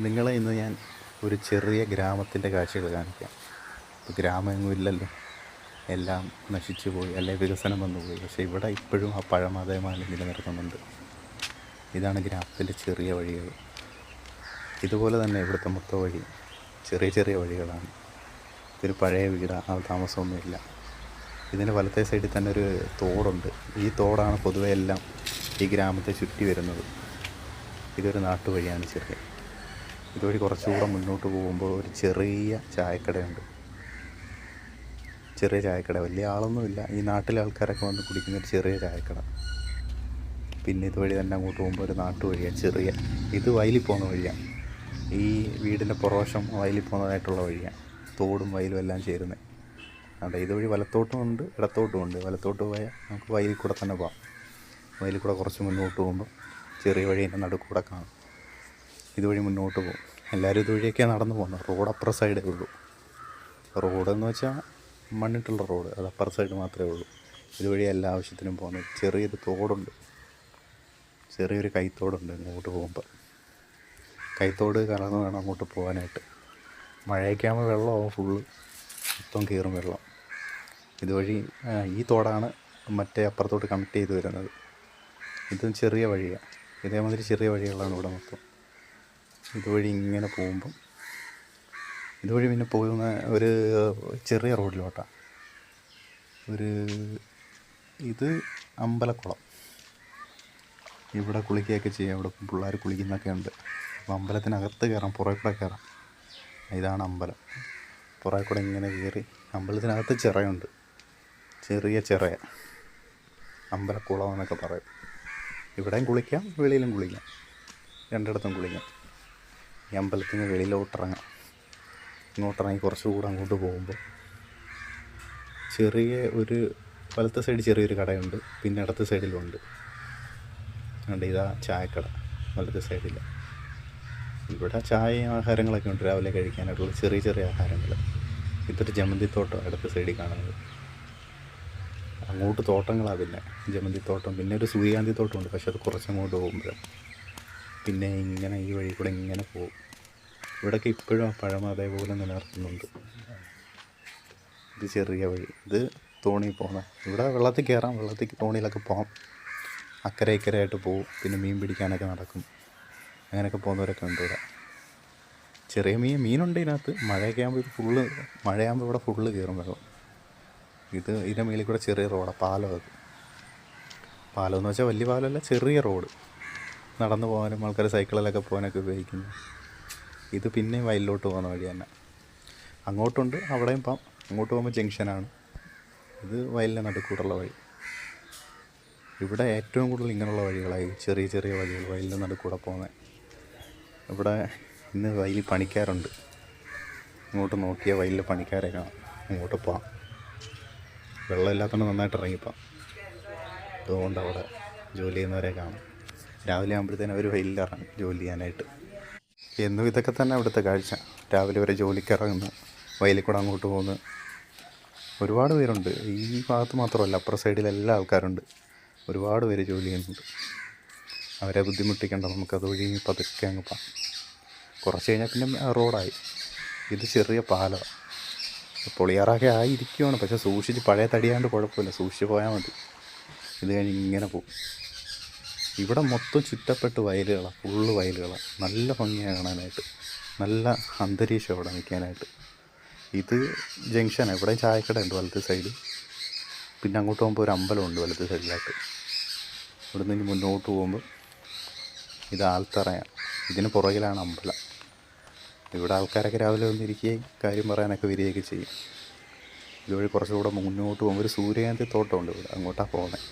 നിങ്ങളെ ഇന്ന് ഞാൻ ഒരു ചെറിയ ഗ്രാമത്തിന്റെ കാഴ്ചകൾ കാണിക്കാം. ഇപ്പോൾ ഗ്രാമമൊന്നും ഇല്ലല്ലോ. എല്ലാം നശിച്ചു പോയി അല്ലെ വികസനം വന്നുപോയി പക്ഷേ ഇവിടെ ഇപ്പോഴും ആ പഴമതമായി നിലനിർത്തുന്നുണ്ട്. ഇതാണ് ഗ്രാമത്തിന്റെ ചെറിയ വഴികൾ. ഇതുപോലെ തന്നെ ഇവിടുത്തെ മൊത്ത വഴി ചെറിയ ചെറിയ വഴികളാണ്. ഇതൊരു പഴയ വീടാണ് ആ താമസമൊന്നുമില്ല. ഇതിന്റെ വലത്തെ സൈഡിൽ തന്നെ ഒരു തോടുണ്ട്. ഈ തോടാണ് പൊതുവെ എല്ലാം ഈ ഗ്രാമത്തെ ചുറ്റി വരുന്നത്. ഇതൊരു നാട്ടുവഴിയാണ് ചെറിയ. ഇതുവഴി കുറച്ചുകൂടെ മുന്നോട്ട് പോകുമ്പോൾ ഒരു ചെറിയ ചായക്കടയുണ്ട്. ചെറിയ ചായക്കട. വലിയ ആളൊന്നുമില്ല. ഈ നാട്ടിലെ ആൾക്കാരൊക്കെ വന്ന് കുടിക്കുന്ന ഒരു ചെറിയ ചായക്കട. പിന്നെ ഇതുവഴി തന്നെ അങ്ങോട്ട് പോകുമ്പോൾ ഒരു നാട്ടുവഴിയാണ് ചെറിയ. ഇത് വയലിൽ പോകുന്ന വഴിയാണ് ഈ വീടിന്റെ പുറവശം വയലിൽ പോകുന്നതായിട്ടുള്ള വഴിയാണ് തോടും വയലും എല്ലാം ചേരുന്നത് അതെ ഇതുവഴി വലത്തോട്ടും ഉണ്ട് ഇടത്തോട്ടും ഉണ്ട്. വലത്തോട്ട് പോയാൽ നമുക്ക് വയലിൽ കൂടെ തന്നെ പോകാം വയലിൽ കൂടെ കുറച്ച് മുന്നോട്ട് പോകുമ്പോൾ ചെറിയ വഴി എന്റെ നടുക്കൂടെ കാണും. ഇതുവഴി മുന്നോട്ട് പോകും. എല്ലാവരും ഇതുവഴിയൊക്കെയാണ് നടന്നു പോകുന്നത് റോഡ് അപ്പുറ സൈഡേ ഉള്ളൂ. റോഡ് എന്ന് വെച്ചാൽ മണ്ണിട്ടുള്ള റോഡ്. അത് അപ്പുറ സൈഡ് മാത്രമേ ഉള്ളൂ. ഇതുവഴി എല്ലാ ആവശ്യത്തിനും പോകുന്നത് ചെറിയൊരു തോടുണ്ട്. ചെറിയൊരു കൈത്തോടുണ്ട് ഇങ്ങോട്ട് പോകുമ്പോൾ കൈത്തോട് കലർന്ന് വേണം അങ്ങോട്ട് പോകാനായിട്ട്. മഴയൊക്കെ ആകുമ്പോൾ വെള്ളമാവും ഫുള്ള് മൊത്തം കയറും വെള്ളം. ഇതുവഴി ഈ തോടാണ് മറ്റേ അപ്പുറത്തോട്ട് കണക്ട് ചെയ്ത് വരുന്നത്. ഇതും ചെറിയ വഴിയാണ് ഇതേമാതിരി ചെറിയ വഴികളാണ് ഇവിടെ മൊത്തം. ഇതുവഴി ഇങ്ങനെ പോകുമ്പം ഇതുവഴി പിന്നെ പോകുന്ന ഒരു ചെറിയ റോഡിലോട്ടാണ് ഒരു ഇത് അമ്പലക്കുളം. ഇവിടെ കുളിക്കുകയൊക്കെ ചെയ്യാം. ഇവിടെ പിള്ളേർ കുളിക്കുന്നൊക്കെ ഉണ്ട്. അപ്പോൾ അമ്പലത്തിനകത്ത് കയറാം. പുറേ കൂടെ കയറാം. ഇതാണ് അമ്പലം. പുറകെ കൂടെ ഇങ്ങനെ കയറി അമ്പലത്തിനകത്ത് ചിറയുണ്ട്. ചെറിയ ചിറയ. അമ്പലക്കുളം എന്നൊക്കെ പറയും. ഇവിടെയും കുളിക്കാം വെളിയിലും കുളിക്കാം. രണ്ടിടത്തും കുളിക്കാം. ഈ അമ്പലത്തിന് വെളിയിലോട്ടിറങ്ങാം. ഇങ്ങോട്ടിറങ്ങി കുറച്ചുകൂടെ അങ്ങോട്ട് പോകുമ്പോൾ ചെറിയ ഒരു വലത്തെ സൈഡ് ചെറിയൊരു കടയുണ്ട് പിന്നെ ഇടത്തെ സൈഡിലുണ്ട്. ഉണ്ട് ഇതാ ചായക്കട വലത്തെ സൈഡിൽ ഇവിടെ ചായയും ആഹാരങ്ങളൊക്കെ ഉണ്ട് രാവിലെ കഴിക്കാനായിട്ടുള്ള ചെറിയ ചെറിയ ആഹാരങ്ങൾ. ഇതൊരു ജമന്തിത്തോട്ടം ഇടത്തെ സൈഡിൽ കാണുന്നത്. അങ്ങോട്ട് തോട്ടങ്ങളാണ് പിന്നെ ജമന്തിത്തോട്ടം. പിന്നെ ഒരു സൂര്യകാന്തി തോട്ടമുണ്ട് പക്ഷെ അത് കുറച്ചങ്ങോട്ട് പോകുമ്പോഴാണ്. പിന്നെ ഇങ്ങനെ ഈ വഴി കൂടെ ഇങ്ങനെ പോകും. ഇവിടെയൊക്കെ ഇപ്പോഴും ആ പഴമ അതേപോലെ നിലനിർത്തുന്നുണ്ട്. ഇത് ചെറിയ വഴി. ഇത് തോണി പോകണം ഇവിടെ വെള്ളത്തിൽ കയറാം. വെള്ളത്തിൽ തോണിയിലൊക്കെ പോകാം അക്കരെ ഇക്കരയായിട്ട് പോകും പിന്നെ മീൻ പിടിക്കാനൊക്കെ നടക്കും. അങ്ങനെയൊക്കെ പോകുന്നവരൊക്കെ ഉണ്ട് ഇവിടെ. ചെറിയ മീൻ മീനുണ്ട് ഇതിനകത്ത്. മഴയൊക്കെ ആകുമ്പോൾ ഇത് ഫുള്ള് മഴയാകുമ്പോൾ ഇവിടെ ഫുള്ള് കയറും വെള്ളം. ഇത് ഇതിന്റെ മേളിൽ കൂടെ ചെറിയ റോഡാണ് പാലം അത്. പാലം എന്ന് വെച്ചാൽ വലിയ പാലമല്ല ചെറിയ റോഡ് നടന്നു പോകാനും ആൾക്കാർ സൈക്കിളിലൊക്കെ പോകാനൊക്കെ ഉപയോഗിക്കുന്നു. ഇത് പിന്നെയും വയലിലോട്ട് പോകുന്ന വഴി തന്നെ. അങ്ങോട്ടുണ്ട് അവിടെയും പോകാം. അങ്ങോട്ട് പോകുമ്പോൾ ജംഗ്ഷനാണ്. ഇത് വയലിന്റെ നടുക്കൂടുള്ള വഴി. ഇവിടെ ഏറ്റവും കൂടുതൽ ഇങ്ങനെയുള്ള വഴികളായി ചെറിയ ചെറിയ വഴികൾ വയലിന്റെ നടുക്കൂടെ പോകുന്നത് ഇവിടെ ഇന്ന് വയലിൽ പണിക്കാറുണ്ട് ഇങ്ങോട്ട് നോക്കിയാൽ വയലിൽ പണിക്കാരെ കാണാം. അങ്ങോട്ട് പോകാം. വെള്ളമില്ലാത്തതുകൊണ്ട് നന്നായിട്ട് ഇറങ്ങിപ്പോകാം. അതുകൊണ്ട് അവിടെ ജോലി ചെയ്യുന്നവരെ കാണാം. രാവിലെ ആകുമ്പോഴത്തേനും അവർ വെയിലിറങ്ങും ജോലി ചെയ്യാനായിട്ട്. എന്നും ഇതൊക്കെ തന്നെ അവിടുത്തെ കാഴ്ച. രാവിലെ വരെ ജോലിക്ക് ഇറങ്ങുന്നു വയലിൽ കൂടെ അങ്ങോട്ട് പോകുന്നു. ഒരുപാട് പേരുണ്ട്. ഈ ഭാഗത്ത് മാത്രമല്ല അപ്പുറ സൈഡിൽ എല്ലാ ആൾക്കാരുണ്ട്. ഒരുപാട് പേര് ജോലി ചെയ്യുന്നുണ്ട്. അവരെ ബുദ്ധിമുട്ടിക്കേണ്ട നമുക്കത് അതുവഴി പതുക്കെ അങ്ങ് പോകാം. കുറച്ച് കഴിഞ്ഞാൽ പിന്നെ റോഡായി. ഇത് ചെറിയ പാലമാണ് പൊളിയാറൊക്കെ ആയിരിക്കുവാണ്. പക്ഷെ സൂക്ഷിച്ച് പഴയ തടിയാണ്ട് കുഴപ്പമില്ല. സൂക്ഷിച്ച് പോയാൽ മതി. ഇത് കഴിഞ്ഞ് ഇങ്ങനെ പോകും. ഇവിടെ മൊത്തം ചുറ്റപ്പെട്ട് വയലുകളാണ് ഫുള്ള് വയലുകളാണ് നല്ല ഭംഗിയാണ് കാണാനായിട്ട്. നല്ല അന്തരീക്ഷം ഇവിടെ നിൽക്കാനായിട്ട്. ഇത് ജംഗ്ഷനാണ് ഇവിടെ ചായക്കട ഉണ്ട് വലത്തെ സൈഡ് പിന്നെ അങ്ങോട്ട് പോകുമ്പോൾ ഒരു അമ്പലമുണ്ട് വലത്തെ സൈഡിലായിട്ട് ഇവിടെ നിന്ന് മുന്നോട്ട് പോകുമ്പോൾ ഇത് ആൽത്തറയാണ് ഇതിന് പുറകിലാണ് അമ്പലം. ഇവിടെ ആൾക്കാരൊക്കെ രാവിലെ വന്നിരിക്കുകയും കാര്യം പറയാനൊക്കെ വരികയൊക്കെ ചെയ്യും. ഇതുവഴി കുറച്ചുകൂടെ മുന്നോട്ട് പോകുമ്പോൾ ഒരു സൂര്യകാന്തി തോട്ടമുണ്ട് ഇവിടെ. അങ്ങോട്ടാണ് പോകുന്നത്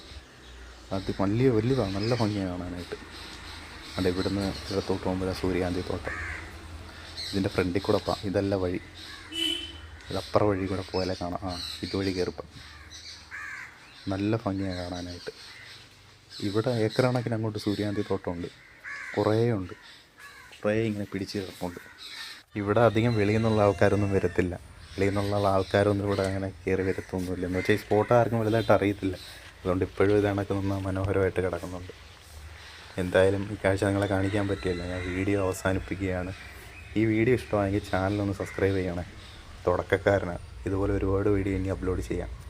അത് വലിയ വലുതാണ് നല്ല ഭംഗിയാണ് കാണാനായിട്ട്. അവിടെ ഇവിടുന്ന് ഇടത്തോട്ട് പോകുമ്പോൾ സൂര്യകാന്തി തോട്ടം. ഇതിന്റെ ഫ്രണ്ടിൽ കൂടെ പോ ഇതല്ല വഴി. ഇതപ്പുറ വഴി കൂടെ പോയാലേ കാണാം. ആ ഇതുവഴി കയറിപ്പം നല്ല ഭംഗിയാണ് കാണാനായിട്ട്. ഇവിടെ ഏക്കർ കണക്കിന് അങ്ങോട്ട് സൂര്യകാന്തി തോട്ടമുണ്ട്. കുറേ ഉണ്ട്. കുറേ ഇങ്ങനെ പിടിച്ച് കിടപ്പുണ്ട്. ഇവിടെ അധികം വെളിയിൽ നിന്നുള്ള ആൾക്കാരൊന്നും വരത്തില്ല. വെളിയിൽ നിന്നുള്ള ആൾക്കാരൊന്നും ഇവിടെ അങ്ങനെ കയറി വരത്തൊന്നുമില്ല. എന്ന് വെച്ചാൽ ഈ സ്പോട്ട് ആർക്കും വലുതായിട്ട് അറിയത്തില്ല. അതുകൊണ്ട് ഇപ്പോഴും ഇത് കണക്ക് നിന്ന് മനോഹരമായിട്ട് കിടക്കുന്നുണ്ട്. എന്തായാലും ഈ കാഴ്ച നിങ്ങളെ കാണിക്കാൻ പറ്റിയില്ല. ഞാൻ വീഡിയോ അവസാനിപ്പിക്കുകയാണ്. ഈ വീഡിയോ ഇഷ്ടമായെങ്കിൽ ചാനലൊന്ന് സബ്സ്ക്രൈബ് ചെയ്യണേ. തുടക്കക്കാരനാണ്. ഇതുപോലെ ഒരുപാട് വീഡിയോ ഇനി അപ്ലോഡ് ചെയ്യാം.